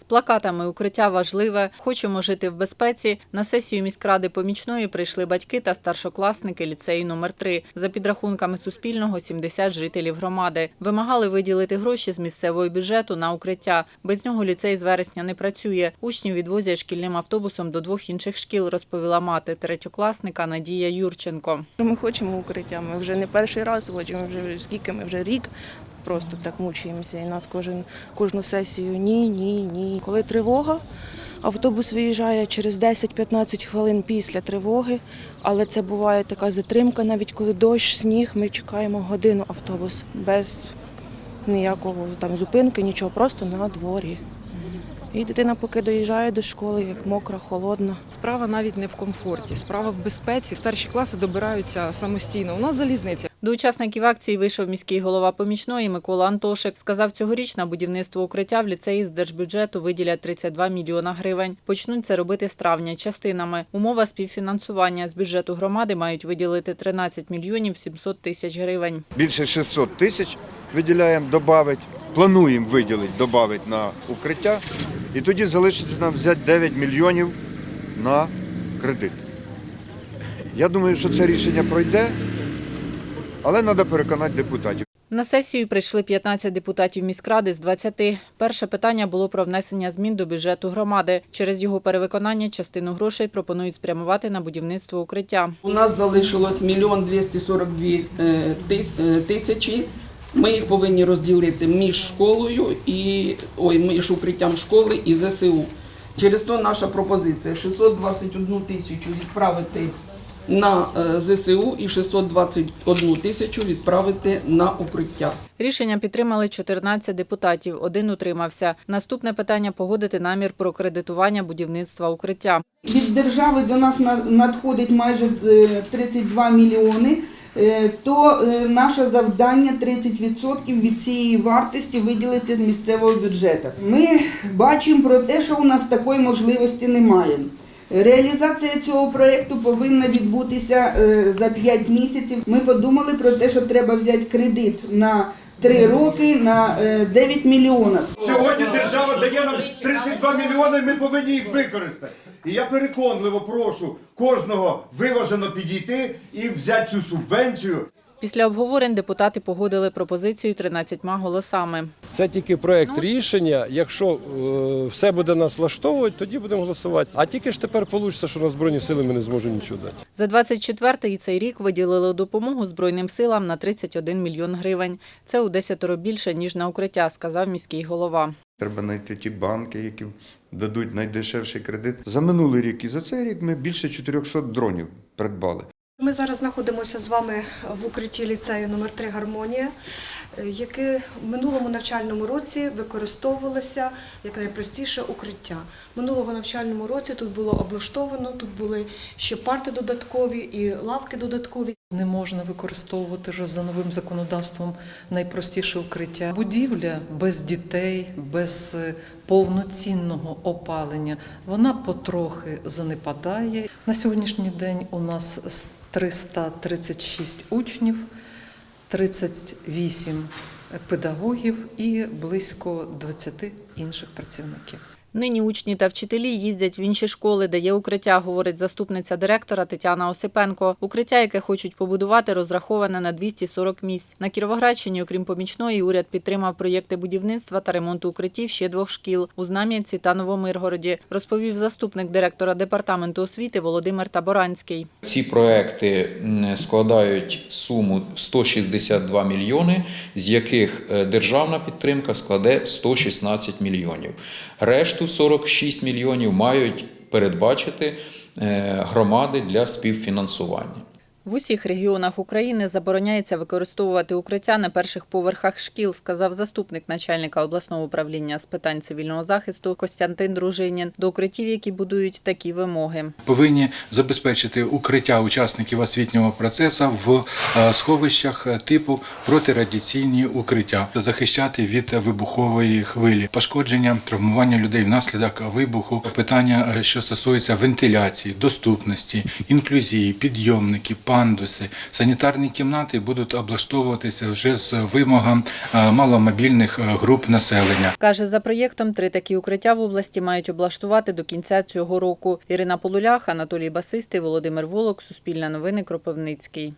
З плакатами укриття важливе, хочемо жити в безпеці. На сесію міськради помічної прийшли батьки та старшокласники ліцею номер 3 За підрахунками Суспільного, 70 жителів громади. Вимагали виділити гроші з місцевого бюджету на укриття. Без нього ліцей з вересня не працює. Учнів відвозять шкільним автобусом до двох інших шкіл, розповіла мати третьокласника Надія Юрченко. Ми хочемо укриття. Ми вже не перший раз хочемо, вже скільки ми вже рік. Просто так мучаємося. І нас кожен кожну сесію ні, ні, ні. Коли тривога, автобус виїжджає через 10-15 хвилин після тривоги, але це буває така затримка, навіть коли дощ, сніг, ми чекаємо годину автобус без ніякого там зупинки, нічого, просто на дворі. І дитина поки доїжджає до школи, як мокра, холодна. Справа навіть не в комфорті, справа в безпеці. Старші класи добираються самостійно. У нас залізниця. До учасників акції вийшов міський голова помічної Микола Антошик. Сказав, цьогоріч на будівництво укриття в ліцеї з держбюджету виділять 32 мільйона гривень. Почнуть це робити з травня частинами. Умова співфінансування з бюджету громади мають виділити 13 мільйонів 700 тисяч гривень. більше 600 тисяч виділяємо, додати, плануємо виділити, додати на укриття. І тоді залишиться нам взяти 9 мільйонів на кредит. Я думаю, що це рішення пройде, але треба переконати депутатів. На сесію прийшли 15 депутатів міськради з 20. Перше питання було про внесення змін до бюджету громади. Через його перевиконання частину грошей пропонують спрямувати на будівництво укриття. У нас залишилось мільйон 242 е, е, тисячі. Ми їх повинні розділити між школою і ой, між укриттям школи і ЗСУ. Через то наша пропозиція 621 тисячу відправити на е, ЗСУ і 621 тисячу відправити на укриття. Рішення підтримали 14 депутатів, один утримався. Наступне питання погодити намір про кредитування будівництва укриття. Від держави до нас на- надходить майже е, 32 мільйони. е, То е, наше завдання 30% від цієї вартості виділити з місцевого бюджету. Ми бачимо про те, що у нас такої можливості немає. Реалізація цього проєкту повинна відбутися е, за 5 місяців. Ми подумали про те, що треба взяти кредит на 3 роки на е, 9 мільйонів. Сьогодні держава дає нам 32 мільйони, ми повинні їх використати. І я переконливо прошу кожного виважено підійти і взяти цю субвенцію. Після обговорень депутати погодили пропозицію 13 голосами. Це тільки проект рішення. Якщо е, все буде нас влаштовувати, тоді будемо голосувати. А тільки ж тепер вийде, що на збройні сили ми не зможемо нічого дати. За 24-й цей рік виділили допомогу Збройним силам на 31 мільйон гривень. Це у десятеро більше, ніж на укриття, сказав міський голова. Треба знайти ті банки, які дадуть найдешевший кредит. За минулий рік і за цей рік ми більше 400 дронів придбали. Ми зараз знаходимося з вами в укритті ліцею номер 3 Гармонія, е, яке в минулому навчальному році використовувалося як найпростіше укриття. Минулого навчальному році тут було облаштовано, тут були ще парти додаткові і лавки додаткові. Не можна використовувати вже за новим законодавством найпростіше укриття. Будівля без дітей, без е, повноцінного опалення. Вона потрохи занепадає. На сьогоднішній день у нас 336 учнів, 38 педагогів і близько 20 інших працівників. Нині учні та вчителі їздять в інші школи, де є укриття, говорить заступниця директора Тетяна Осипенко. Укриття, яке хочуть побудувати, розраховане на 240 місць. На Кіровоградщині, окрім помічної, уряд підтримав проєкти будівництва та ремонту укриттів ще двох шкіл у Знам'янці та Новомиргороді, розповів заступник директора департаменту освіти Володимир Таборанський. Ці проекти складають суму 162 мільйони, з яких е, державна підтримка складе 116 мільйонів. Решту 46 мільйонів мають передбачити е, громади для співфінансування. В усіх регіонах України забороняється використовувати укриття на перших поверхах шкіл, сказав заступник начальника обласного управління з питань цивільного захисту Костянтин Дружинін. До укриттів, які будують такі вимоги. повинні забезпечити укриття учасників освітнього процесу в е, сховищах е, типу протирадіаційні укриття, захищати від вибухової хвилі, пошкодження, травмування людей внаслідок вибуху, питання, е, що стосується вентиляції, доступності, інклюзії, підйомники, пандуси, пандуси. Санітарні кімнати будуть облаштовуватися вже з вимогам е, маломобільних е, груп населення. Каже, за проєктом три такі укриття в області мають облаштувати до кінця цього року. Ірина Полулях, Анатолій Басистий, Володимир Волок, Суспільне новини, Кропивницький.